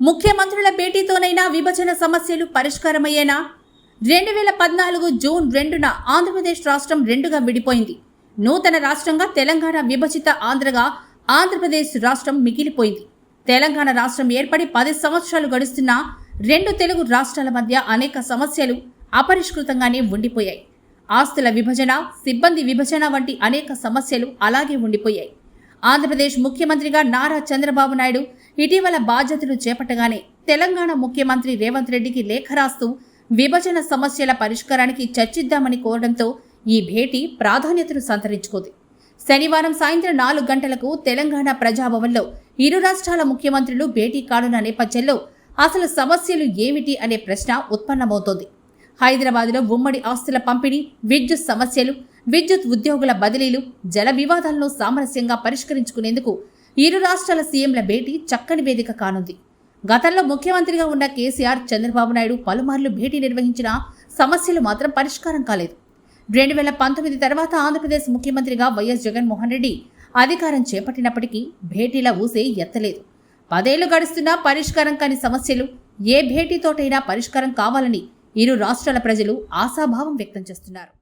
ముఖ్యమంత్రుల భేటీతోనైనా విభజన సమస్యలు పరిష్కారమయ్యేనా? రెండు వేల పద్నాలుగు జూన్ రెండున ఆంధ్రప్రదేశ్ రాష్ట్రం రెండుగా విడిపోయింది. నూతన రాష్ట్రంగా తెలంగాణ విభజిత ఆంధ్రగా ఆంధ్రప్రదేశ్ రాష్ట్రం మిగిలిపోయింది. తెలంగాణ రాష్ట్రం ఏర్పడి పది సంవత్సరాలు గడుస్తున్నా రెండు తెలుగు రాష్ట్రాల మధ్య అనేక సమస్యలు అపరిష్కృతంగానే ఉండిపోయాయి. ఆస్తుల విభజన సిబ్బంది విభజన వంటి అనేక సమస్యలు అలాగే ఉండిపోయాయి. ఆంధ్రప్రదేశ్ ముఖ్యమంత్రిగా నారా చంద్రబాబు నాయుడు ఇటీవల బాధ్యతలు చేపట్టగానే తెలంగాణ ముఖ్యమంత్రి రేవంత్ రెడ్డికి లేఖ రాస్తూ విభజన సమస్యల పరిష్కారానికి చర్చిద్దామని కోరడంతో ఈ భేటీ ప్రాధాన్యతను సంతరించుకుంది. శనివారం సాయంత్రం నాలుగు గంటలకు తెలంగాణ ప్రజాభవన్లో ఇరు రాష్ట్రాల ముఖ్యమంత్రులు భేటీ కానున్న నేపథ్యంలో అసలు సమస్యలు ఏమిటి అనే ప్రశ్న ఉత్పన్నమవుతోంది. హైదరాబాద్లో ఉమ్మడి ఆస్తుల పంపిణీ విద్యుత్ సమస్యలు విద్యుత్ ఉద్యోగుల బదిలీలు జల వివాదాలను సామరస్యంగా పరిష్కరించుకునేందుకు ఇరు రాష్ట్రాల సీఎంల భేటీ చక్కని వేదిక కానుంది. గతంలో ముఖ్యమంత్రిగా ఉన్న కేసీఆర్ చంద్రబాబు నాయుడు పలుమార్లు భేటీ నిర్వహించిన సమస్యలు మాత్రం పరిష్కారం కాలేదు. రెండు వేల పంతొమ్మిది తర్వాత ఆంధ్రప్రదేశ్ ముఖ్యమంత్రిగా వైఎస్ జగన్మోహన్ రెడ్డి అధికారం చేపట్టినప్పటికీ భేటీల ఊసే ఎత్తలేదు. పదేళ్ళు గడుస్తున్నా పరిష్కారం కాని సమస్యలు ఏ భేటీతోటైనా పరిష్కారం కావాలని ఇరు రాష్ట్రాల ప్రజలు ఆశాభావం వ్యక్తం చేస్తున్నారు.